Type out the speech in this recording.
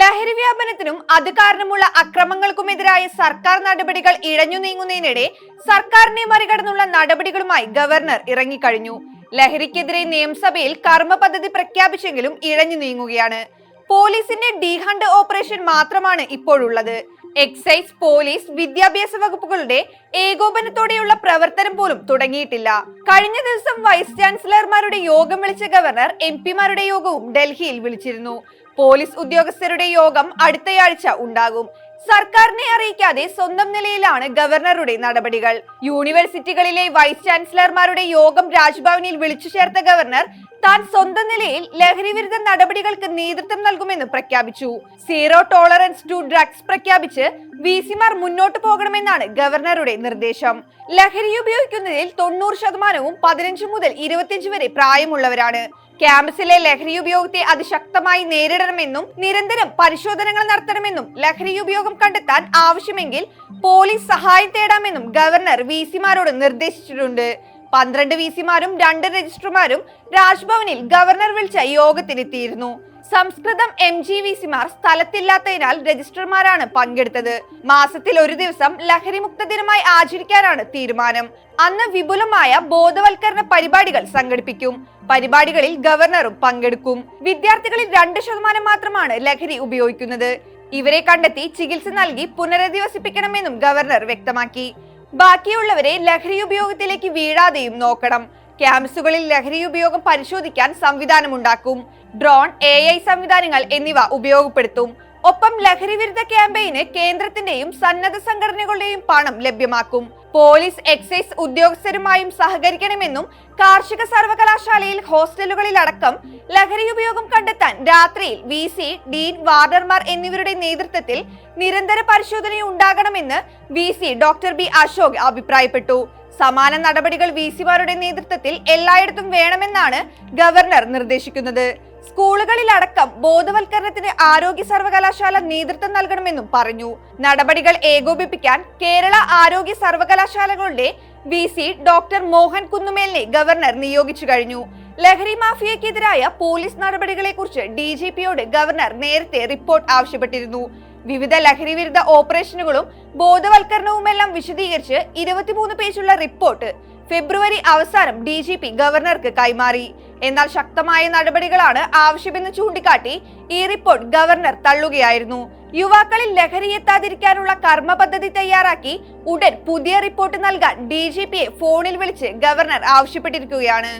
ലഹരി വ്യാപനത്തിനും അത് കാരണമുള്ള അക്രമങ്ങൾക്കുമെതിരായ സർക്കാർ നടപടികൾ ഇഴഞ്ഞു നീങ്ങുന്നതിനിടെ സർക്കാരിനെ മറികടന്നുള്ള നടപടികളുമായി ഗവർണർ ഇറങ്ങിക്കഴിഞ്ഞു. ലഹരിക്കെതിരെ നിയമസഭയിൽ കർമ്മ പദ്ധതി പ്രഖ്യാപിച്ചെങ്കിലും ഇഴഞ്ഞു നീങ്ങുകയാണ്. പോലീസിന്റെ ഡി ഹണ്ട് ഓപ്പറേഷൻ മാത്രമാണ് ഇപ്പോഴുള്ളത്. എക്സൈസ് പോലീസ് വിദ്യാഭ്യാസ വകുപ്പുകളുടെ ഏകോപനത്തോടെയുള്ള പ്രവർത്തനം പോലും തുടങ്ങിയിട്ടില്ല. കഴിഞ്ഞ ദിവസം വൈസ് ചാൻസലർമാരുടെ യോഗം വിളിച്ച ഗവർണർ എം പിമാരുടെ യോഗവും ഡൽഹിയിൽ വിളിച്ചിരുന്നു. പോലീസ് ഉദ്യോഗസ്ഥരുടെ യോഗം അടുത്തയാഴ്ച ഉണ്ടാകും. സർക്കാരിനെ അറിയിക്കാതെ സ്വന്തം നിലയിലാണ് ഗവർണറുടെ നടപടികൾ. യൂണിവേഴ്സിറ്റികളിലെ വൈസ് ചാൻസലർമാരുടെ യോഗം രാജ്ഭവനിൽ വിളിച്ചു ചേർത്ത ഗവർണർ താൻ സ്വന്തം നിലയിൽ ലഹരി വിരുദ്ധ നടപടികൾക്ക് നേതൃത്വം നൽകുമെന്ന് പ്രഖ്യാപിച്ചു. സീറോ ടോളറൻസ് ടു ഡ്രഗ്സ് പ്രഖ്യാപിച്ച് വി സിമാർ മുന്നോട്ട് പോകണമെന്നാണ് ഗവർണറുടെ നിർദ്ദേശം. ലഹരി ഉപയോഗിക്കുന്നതിൽ തൊണ്ണൂറ് ശതമാനവും പതിനഞ്ച് മുതൽ ഇരുപത്തിയഞ്ച് വരെ പ്രായമുള്ളവരാണ്. ക്യാമ്പസിലെ ലഹരി ഉപയോഗത്തെ അതിശക്തമായി നേരിടണമെന്നും നിരന്തരം പരിശോധനകൾ നടത്തണമെന്നും ലഹരി ഉപയോഗം കണ്ടെത്താൻ ആവശ്യമെങ്കിൽ പോലീസ് സഹായം തേടാമെന്നും ഗവർണർ വി സിമാരോട് നിർദ്ദേശിച്ചിട്ടുണ്ട്. പന്ത്രണ്ട് വി സിമാരും രണ്ട് രജിസ്ട്രുമാരും രാജ്ഭവനിൽ ഗവർണർ വിളിച്ച യോഗത്തിലെത്തിയിരുന്നു സംസ്കൃതം എം ജി വി സിമാർ സ്ഥലത്തില്ലാത്തതിനാൽ രജിസ്റ്റർമാരാണ് പങ്കെടുത്തത്. മാസത്തിൽ ഒരു ദിവസം ലഹരിമുക്ത ദിനമായി ആചരിക്കാനാണ് തീരുമാനം. അന്ന് വിപുലമായ ബോധവൽക്കരണ പരിപാടികൾ സംഘടിപ്പിക്കും. പരിപാടികളിൽ ഗവർണറും പങ്കെടുക്കും. വിദ്യാർത്ഥികളിൽ രണ്ട് ശതമാനം മാത്രമാണ് ലഹരി ഉപയോഗിക്കുന്നത്. ഇവരെ കണ്ടെത്തി ചികിത്സ നൽകി പുനരധിവസിപ്പിക്കണമെന്നും ഗവർണർ വ്യക്തമാക്കി. ബാക്കിയുള്ളവരെ ലഹരി ഉപയോഗത്തിലേക്ക് വീഴാതെയും നോക്കണം. ക്യാമ്പസുകളിൽ ലഹരി ഉപയോഗം പരിശോധിക്കാൻ സംവിധാനമുണ്ടാക്കും. ഡ്രോൺ എ ഐ സംവിധാനങ്ങൾ എന്നിവ ഉപയോഗപ്പെടുത്തും. ഒപ്പം ലഹരി വിരുദ്ധ ക്യാമ്പയിന് കേന്ദ്രത്തിന്റെയും സന്നദ്ധ സംഘടനകളുടെയും പണം ലഭ്യമാക്കും. പോലീസ് എക്സൈസ് ഉദ്യോഗസ്ഥരുമായും സഹകരിക്കണമെന്നും കാർഷിക സർവകലാശാലയിൽ ഹോസ്റ്റലുകളിലടക്കം ലഹരി ഉപയോഗം കണ്ടെത്താൻ രാത്രിയിൽ വി സി ഡീൻ വാർഡർമാർ എന്നിവരുടെ നേതൃത്വത്തിൽ നിരന്തര പരിശോധന ഉണ്ടാകണമെന്ന് V C doctor B Ashok അഭിപ്രായപ്പെട്ടു. സമാന നടപടികൾ വി സിമാരുടെ നേതൃത്വത്തിൽ എല്ലായിടത്തും വേണമെന്നാണ് ഗവർണർ നിർദ്ദേശിക്കുന്നത്. സ്കൂളുകളിലടക്കം ബോധവൽക്കരണത്തിന് ആരോഗ്യ സർവകലാശാല നേതൃത്വം നൽകണമെന്നും പറഞ്ഞു. നടപടികൾ ഏകോപിപ്പിക്കാൻ കേരള ആരോഗ്യ സർവകലാശാലകളുടെ വി സി ഡോക്ടർ മോഹൻ കുന്നുമേലിനെ ഗവർണർ നിയോഗിച്ചു കഴിഞ്ഞു. ലഹരി മാഫിയക്കെതിരായ പോലീസ് നടപടികളെക്കുറിച്ച് ഡി ജി പിയോട് ഗവർണർ നേരത്തെ റിപ്പോർട്ട് ആവശ്യപ്പെട്ടിരുന്നു. വിവിധ ലഹരി വിരുദ്ധ ഓപ്പറേഷനുകളും ബോധവൽക്കരണവും എല്ലാം വിശദീകരിച്ച് ഇരുപത്തിമൂന്ന് പേജുള്ള റിപ്പോർട്ട് ഫെബ്രുവരി അവസാനം ഡി ജി പി ഗവർണർക്ക് കൈമാറി. എന്നാൽ ശക്തമായ നടപടികളാണ് ആവശ്യമെന്ന് ചൂണ്ടിക്കാട്ടി ഈ റിപ്പോർട്ട് ഗവർണർ തള്ളുകയായിരുന്നു. യുവാക്കളിൽ ലഹരി എത്താതിരിക്കാനുള്ള കർമ്മ പദ്ധതി തയ്യാറാക്കി ഉടൻ പുതിയ റിപ്പോർട്ട് നൽകാൻ ഡി ഫോണിൽ വിളിച്ച് ഗവർണർ ആവശ്യപ്പെട്ടിരിക്കുകയാണ്.